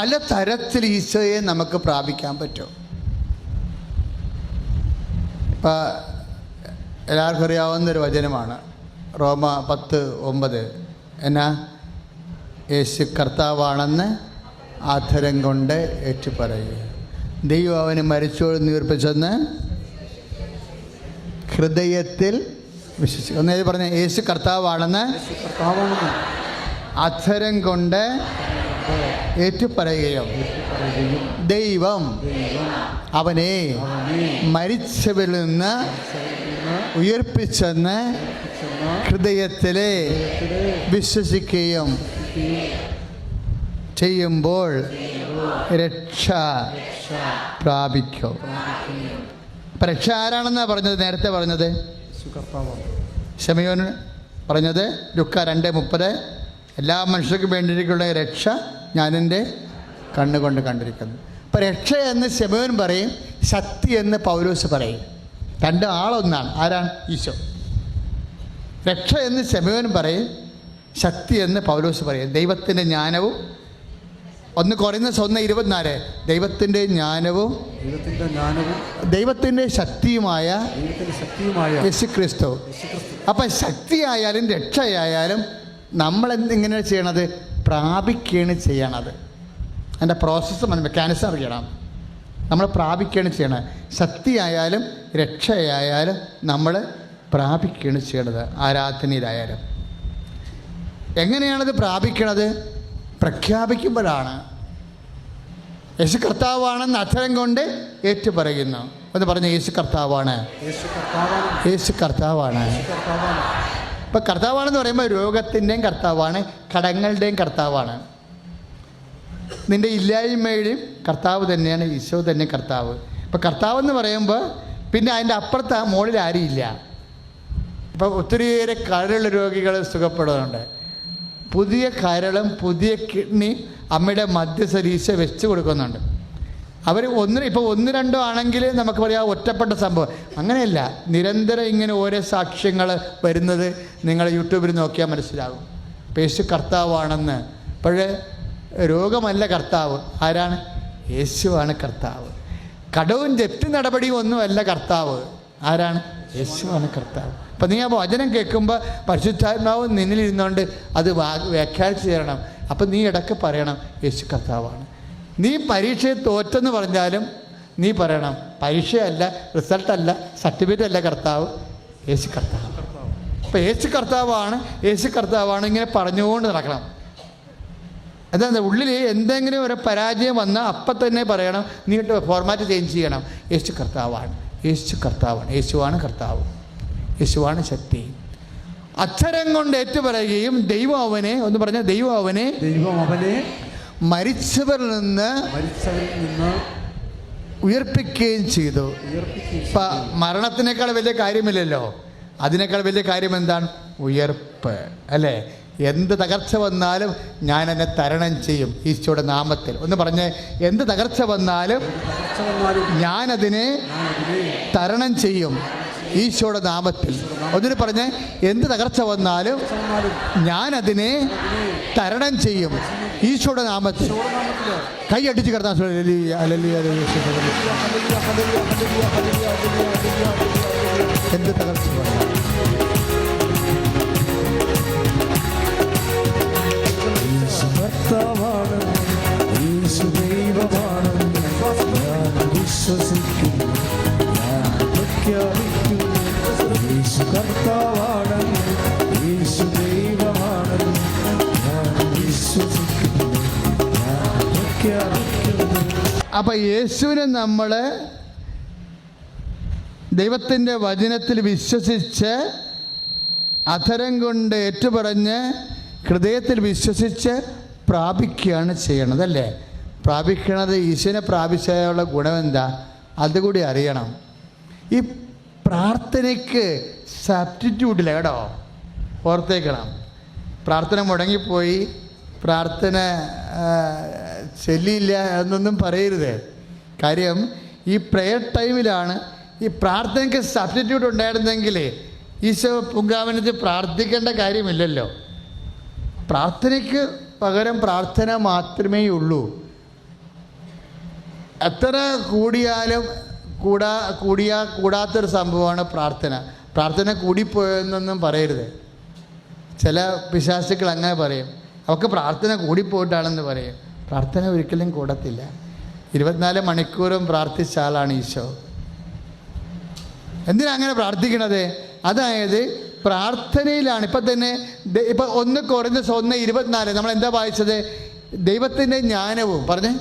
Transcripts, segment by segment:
പല തരത്തിൽ ഈശോയെ നമുക്ക് പ്രാപിക്കാൻ പറ്റും. ഇപ്പം എല്ലാവർക്കും അറിയാവുന്നൊരു വചനമാണ്. റോമ പത്ത് ഒമ്പത്. എന്നാ? യേശു കർത്താവാണെന്ന് ആധരം കൊണ്ട് ഏറ്റുപറയുക. ദൈവം അവന് മരിച്ചോട് നീർപ്പിച്ചെന്ന് ഹൃദയത്തിൽ വിശ്വസിക്കുക. ഒന്നേ പറഞ്ഞ യേശു കർത്താവാണെന്ന് അധരം കൊണ്ട് ഏറ്റുപറയുകയും പറയുകയും ദൈവം അവനെ മരിച്ചവരിൽ നിന്ന് ഉയർപ്പിച്ചെന്ന് ചെന്ന ഹൃദയത്തിലെ വിശ്വസിക്കുകയും ചെയ്യുമ്പോൾ രക്ഷ പ്രാപിക്കും. രക്ഷ ആരാണെന്നാണ് പറഞ്ഞത്? നേരത്തെ പറഞ്ഞത്? യേശു പറഞ്ഞത്? ലുക്ക രണ്ട് മുപ്പത്. എല്ലാ മനുഷ്യർക്കും വേണ്ടിയിട്ടുള്ള രക്ഷ ഞാനെന്റെ കണ്ണുകൊണ്ട് കണ്ടിരിക്കുന്നു. അപ്പം രക്ഷ എന്ന് ശമയോൻ പറയും ശക്തി എന്ന് പൗലോസ് പറയും. രണ്ട് ആളൊന്നാണ്. ആരാണ്? ഈശോ. രക്ഷ എന്ന് ശമയോൻ പറയും ശക്തി എന്ന് പൗലോസ് പറയും. ദൈവത്തിന്റെ ജ്ഞാനവും ഒന്ന് കുറയുന്ന സ്വന്ന ഇരുപത്തിനാല്. ദൈവത്തിന്റെ ജ്ഞാനവും ദൈവത്തിന്റെ ജ്ഞാനവും ദൈവത്തിന്റെ ശക്തിയുമായ ദൈവത്തിന്റെ ശക്തിയുമായ യേശു ക്രിസ്തു അപ്പം ശക്തിയായാലും രക്ഷയായാലും നമ്മൾ എന്തിങ്ങനെ ചെയ്യണത്? പ്രാപിക്കുകയാണ് ചെയ്യണത്. അതിന്റെ പ്രോസസ്സ് മെക്കാനിസം അറിയണം. നമ്മൾ പ്രാപിക്കുകയാണ് ചെയ്യണത്. ശക്തിയായാലും രക്ഷയായാലും നമ്മൾ പ്രാപിക്കുകയാണ് ചെയ്യണത്. ആരാധനയിലായാലും. എങ്ങനെയാണത് പ്രാപിക്കണത്? പ്രഖ്യാപിക്കുമ്പോഴാണ്. യേശു കർത്താവാണെന്ന് അക്ഷരം കൊണ്ട് ഏറ്റുപറയുന്നു. എന്ന് പറഞ്ഞ യേശു കർത്താവാണ്. യേശു കർത്താവാണ്. യേശു കർത്താവാണ്. ഇപ്പം കർത്താവാണെന്ന് പറയുമ്പോൾ രോഗത്തിന്റെയും കർത്താവാണ് കടങ്ങളുടെയും കർത്താവാണ്. നിന്റെ ഇല്ലായ്മയുടെയും കർത്താവ് തന്നെയാണ് ഈശോ തന്നെ കർത്താവ്. ഇപ്പം കർത്താവ് എന്ന് പറയുമ്പോൾ പിന്നെ അതിന്റെ അപ്പുറത്ത് ആ മുകളിൽ ആരുമില്ല ഇപ്പം ഒത്തിരിയേറെ കരളുള്ള രോഗികൾ സുഖപ്പെടുന്നുണ്ട്. പുതിയ കരളും പുതിയ കിഡ്നി അമ്മയുടെ മധ്യശരീശ വെച്ച് കൊടുക്കുന്നുണ്ട്. അവർ ഒന്ന് ഇപ്പോൾ ഒന്ന് രണ്ടോ ആണെങ്കിൽ നമുക്ക് പറയാം ഒറ്റപ്പെട്ട സംഭവം. അങ്ങനെയല്ല നിരന്തരം ഇങ്ങനെ ഓരോ സാക്ഷ്യങ്ങൾ വരുന്നത് നിങ്ങൾ യൂട്യൂബിൽ നോക്കിയാൽ മനസ്സിലാകും. യേശു കർത്താവാണെന്ന്. പക്ഷേ രോഗമല്ല കർത്താവ്. ആരാണ്? യേശുവാണ് കർത്താവ്. കടവും ജപ്തി നടപടിയും ഒന്നുമല്ല കർത്താവ്. ആരാണ്? യേശുവാണ് കർത്താവ്. അപ്പം നീ ആ വചനം കേൾക്കുമ്പോൾ പരിശുദ്ധാത്മാവ് നിന്നിലിരുന്നുകൊണ്ട് അത് വ്യാഖ്യാനിച്ച് തരണം. അപ്പം നീ ഇടയ്ക്ക് പറയണം യേശു കർത്താവാണ്. നീ പരീക്ഷയിൽ തോറ്റെന്ന് പറഞ്ഞാലും നീ പറയണം. പരീക്ഷയല്ല റിസൾട്ടല്ല സർട്ടിഫിക്കറ്റ് അല്ല കർത്താവ് യേശു കർത്താവ്. അപ്പം യേശു കർത്താവാണ് യേശു കർത്താവാണ് ഇങ്ങനെ പറഞ്ഞുകൊണ്ട് നടക്കണം. എന്താ ഉള്ളിൽ എന്തെങ്കിലും ഒരു പരാജയം വന്നാൽ അപ്പം തന്നെ പറയണം. നീട്ട് ഫോർമാറ്റ് ചേഞ്ച് ചെയ്യണം. യേശു കർത്താവാണ് യേശു കർത്താവാണ് യേശുവാണ് കർത്താവ് യേശുവാണ് ശക്തി. അക്ഷരം കൊണ്ട് ഏറ്റുപറയുകയും ദൈവം അവനെ ഒന്ന് പറഞ്ഞ ദൈവം അവനെ ദൈവം അവനെ മരിച്ചവരിൽ നിന്ന് മരിച്ചവരിൽ നിന്ന് ഉയർപ്പിക്കുകയും ചെയ്തു. ഇപ്പൊ മരണത്തിനേക്കാൾ വലിയ കാര്യമില്ലല്ലോ. അതിനേക്കാൾ വലിയ കാര്യം എന്താണ്? ഉയർപ്പ്. അല്ലേ? എന്ത് തകർച്ച വന്നാലും ഞാൻ എന്നെ തരണം ചെയ്യും ഈശോയുടെ നാമത്തിൽ. ഒന്ന് പറഞ്ഞ് എന്ത് തകർച്ച വന്നാലും ഞാനതിനെ ഞാൻ അതിനെ തരണം ചെയ്യും. ഈശോയുടെ നാമത്തിൽ. ഒന്നിനു പറഞ്ഞേ എന്ത് തകർച്ച വന്നാലും ഞാൻ ഞാനതിനെ തരണം ചെയ്യും. ഈശോയുടെ നാമത്തിൽ. കൈ അടിച്ച് കിടത്താൻ എന്ത് തകർച്ച കർത്താവാണ് ദൈവമാണ്. ഞാൻ വിശ്വസിക്കുന്നു. ദൈവമാണ് ഞാൻ അപ്പം യേശുവിനെ നമ്മൾ ദൈവത്തിന്റെ വചനത്തിൽ വിശ്വസിച്ച് അധരം കൊണ്ട് ഏറ്റുപറഞ്ഞ് ഹൃദയത്തിൽ വിശ്വസിച്ച് പ്രാപിക്കുകയാണ് ചെയ്യണത് അല്ലേ? പ്രാപിക്കണത് ഈശ്വരനെ പ്രാപിച്ചതിനുള്ള ഗുണമെന്താ? അതുകൂടി അറിയണം. ഈ പ്രാർത്ഥനയ്ക്ക് സബ്സ്റ്റിറ്റ്യൂട്ടില്ല കേട്ടോ? ഓർത്തേക്കണം. പ്രാർത്ഥന മുടങ്ങിപ്പോയി. പ്രാർത്ഥന ചെല്ലില്ല എന്നൊന്നും പറയരുത്. കാര്യം ഈ പ്രെയർ ടൈമിലാണ് ഈ പ്രാർത്ഥനയ്ക്ക് സബ്സ്റ്റിറ്റ്യൂട്ട് ഉണ്ടായിരുന്നെങ്കിൽ ഈശോ പുങ്കാവനത്തിൽ പ്രാർത്ഥിക്കേണ്ട കാര്യമില്ലല്ലോ. പ്രാർത്ഥനയ്ക്ക് പകരം പ്രാർത്ഥന മാത്രമേ ഉള്ളൂ. എത്ര കൂടിയാലും കൂടാ കൂടിയാ കൂടാത്തൊരു സംഭവമാണ് പ്രാർത്ഥന. പ്രാർത്ഥന കൂടിപ്പോയെന്നൊന്നും പറയരുത്. ചില പിശാസുക്കൾ അങ്ങനെ പറയും. അവർക്ക് പ്രാർത്ഥന കൂടിപ്പോയിട്ടാണെന്ന് പറയും. പ്രാർത്ഥന ഒരിക്കലും കൂടത്തില്ല. ഇരുപത്തിനാല് മണിക്കൂറും പ്രാർത്ഥിച്ച ആളാണ് ഈശോ. എന്തിനാ അങ്ങനെ പ്രാർത്ഥിക്കണത്? അതായത് പ്രാർത്ഥനയിലാണ്. ഇപ്പം തന്നെ ഇപ്പം ഒന്ന് കുറഞ്ഞ ഒന്ന് ഇരുപത്തിനാല്. നമ്മൾ എന്താ വായിച്ചത്? ദൈവത്തിന്റെ ജ്ഞാനവും. പറഞ്ഞേ.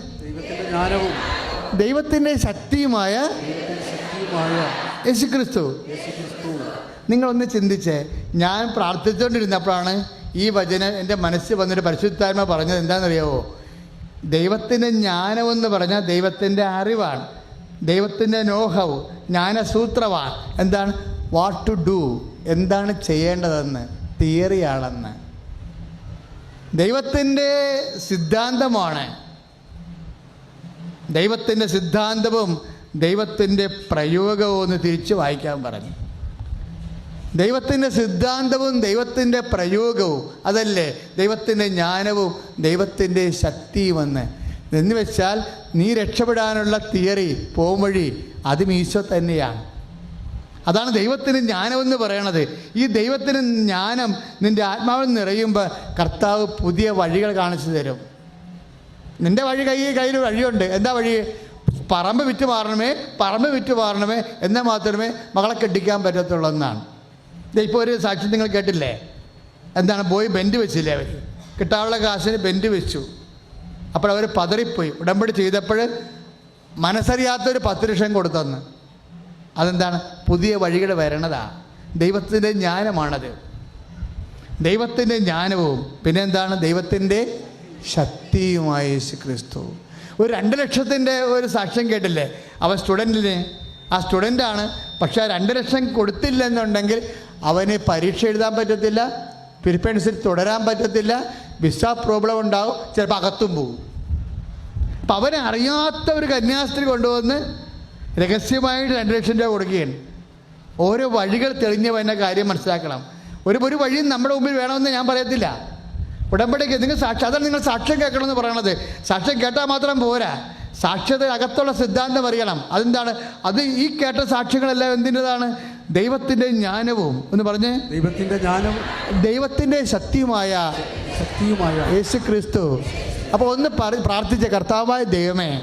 ദൈവത്തിന്റെ ശക്തിയുമായ യേശുക്രിസ്തു. നിങ്ങളൊന്ന് ചിന്തിച്ചേ ഞാൻ പ്രാർത്ഥിച്ചുകൊണ്ടിരുന്നപ്പോഴാണ് ഈ വചനം എന്റെ മനസ്സിൽ വന്നൊരു പരിശുദ്ധാത്മ പറഞ്ഞത് എന്താണെന്നറിയാവോ? ദൈവത്തിന്റെ ജ്ഞാനമെന്ന് പറഞ്ഞാൽ ദൈവത്തിന്റെ അറിവാണ്. ദൈവത്തിന്റെ നോഹവ് ജ്ഞാനസൂത്രമാണ് എന്താണ്? വാട്ട് ടു ഡു എന്താണ് ചെയ്യേണ്ടതെന്ന്. തിയറിയാണെന്ന്. ദൈവത്തിന്റെ സിദ്ധാന്തമാണ്. ദൈവത്തിന്റെ സിദ്ധാന്തവും ദൈവത്തിന്റെ തിരിച്ച് തിരിച്ചു വായിക്കാൻ പറഞ്ഞു. ദൈവത്തിന്റെ സിദ്ധാന്തവും ദൈവത്തിന്റെ പ്രയോഗവും അതല്ലേ? ദൈവത്തിന്റെ ജ്ഞാനവും ദൈവത്തിന്റെ ശക്തിയുമെന്ന് എന്ന് വെച്ചാൽ നീ രക്ഷപ്പെടാനുള്ള തിയറി പോംവഴി അതും ഈശോ തന്നെയാണ്. അതാണ് ദൈവത്തിന് ജ്ഞാനമെന്ന് പറയണത്. ഈ ദൈവത്തിന് ജ്ഞാനം നിന്റെ ആത്മാവിൽ നിറയുമ്പോൾ കർത്താവ് പുതിയ വഴികൾ കാണിച്ചു തരും. നിന്റെ വഴി കൈ കയ്യിൽ വഴിയുണ്ട്. എന്താ വഴി? പറമ്പ് വിറ്റ് മാറണമേ പറമ്പ് വിറ്റ് മാറണമേ എന്നാൽ മാത്രമേ മകളെ കെട്ടിക്കാൻ പറ്റത്തുള്ളൂ എന്നാണ്. ഇപ്പോൾ ഒരു സാക്ഷ്യം നിങ്ങൾ കേട്ടില്ലേ? എന്താണ് പോയി ബെൻഡ് വെച്ചില്ലേ അവർ കിട്ടാനുള്ള കാശിന് ബെൻഡ് വെച്ചു. അപ്പോൾ അവർ പതറിപ്പോയി. ഉടമ്പടി ചെയ്തപ്പോൾ മനസ്സറിയാത്തൊരു പത്ത് ലക്ഷം കൊടുത്തെന്ന്. അതെന്താണ് പുതിയ വഴികൾ വരണതാ. ദൈവത്തിന്റെ ജ്ഞാനമാണത്. ദൈവത്തിന്റെ ജ്ഞാനവും പിന്നെന്താണ് ദൈവത്തിന്റെ ശക്തിയുമായ യേശു ക്രിസ്തു ഒരു രണ്ട് ലക്ഷത്തിന്റെ ഒരു സാക്ഷ്യം കേട്ടില്ലേ? അവൻ സ്റ്റുഡന്റിന്. ആ സ്റ്റുഡന്റാണ്. പക്ഷേ ആ രണ്ട് ലക്ഷം കൊടുത്തില്ലെന്നുണ്ടെങ്കിൽ അവന് പരീക്ഷ എഴുതാൻ പറ്റത്തില്ല പിരിപ്പൻസിൽ തുടരാൻ പറ്റത്തില്ല വിസ പ്രോബ്ലം ഉണ്ടാവും ചിലപ്പോൾ അകത്തും പോകും അപ്പം അവനെ അറിയാത്ത ഒരു കന്യാസ്ത്രീ കൊണ്ടുവന്ന് രഹസ്യമായിട്ട് രണ്ട് ലക്ഷം രൂപ കൊടുക്കുകയാണ്. ഓരോ വഴികൾ തെളിഞ്ഞവന്റെ കാര്യം മനസ്സിലാക്കണം. ഒരു ഒരു വഴിയും നമ്മുടെ മുമ്പിൽ വേണമെന്ന് ഞാൻ പറയത്തില്ല. ഉടമ്പടിക്ക് നിങ്ങൾ സാക്ഷി അതാണ് നിങ്ങൾ സാക്ഷ്യം കേൾക്കണമെന്ന് പറയണത്. സാക്ഷ്യം കേട്ടാൽ മാത്രം പോരാ. സാക്ഷ്യത അകത്തുള്ള സിദ്ധാന്തം അറിയണം. അതെന്താണ്? അത് ഈ കേട്ട സാക്ഷ്യങ്ങളെല്ലാം എന്തിന്റെതാണ്? ദൈവത്തിന്റെ ജ്ഞാനവും. എന്ന് പറഞ്ഞ്. ദൈവത്തിന്റെ ജ്ഞാനവും ദൈവത്തിന്റെ ശക്തിയുമായ ശക്തിയുമായ യേശു ക്രിസ്തു അപ്പോൾ ഒന്ന് പ്രാർത്ഥിച്ച കർത്താവായ ദൈവമേ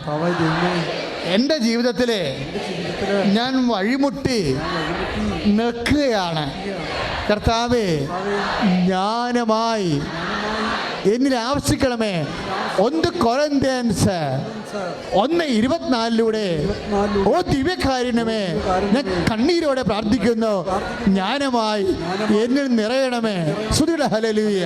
എന്റെ ജീവിതത്തിലെ ഞാൻ വഴിമുട്ടി നിൽക്കുകയാണ്. കർത്താവേ ജ്ഞാനമായി എന്നിൽ ആവശ്യിക്കണമേ. ഒന്ന് കൊറന്ത്യൻസ് ഒന്ന് ഇരുപത്തിനാലിലൂടെ. ഓ ദിവ്യകാരുണ്യമേ ഞാൻ കണ്ണീരോടെ പ്രാർത്ഥിക്കുന്നു. ജ്ഞാനമായി എന്നിൽ നിറയണമേ. സുധിയുടെ ഹലലുയ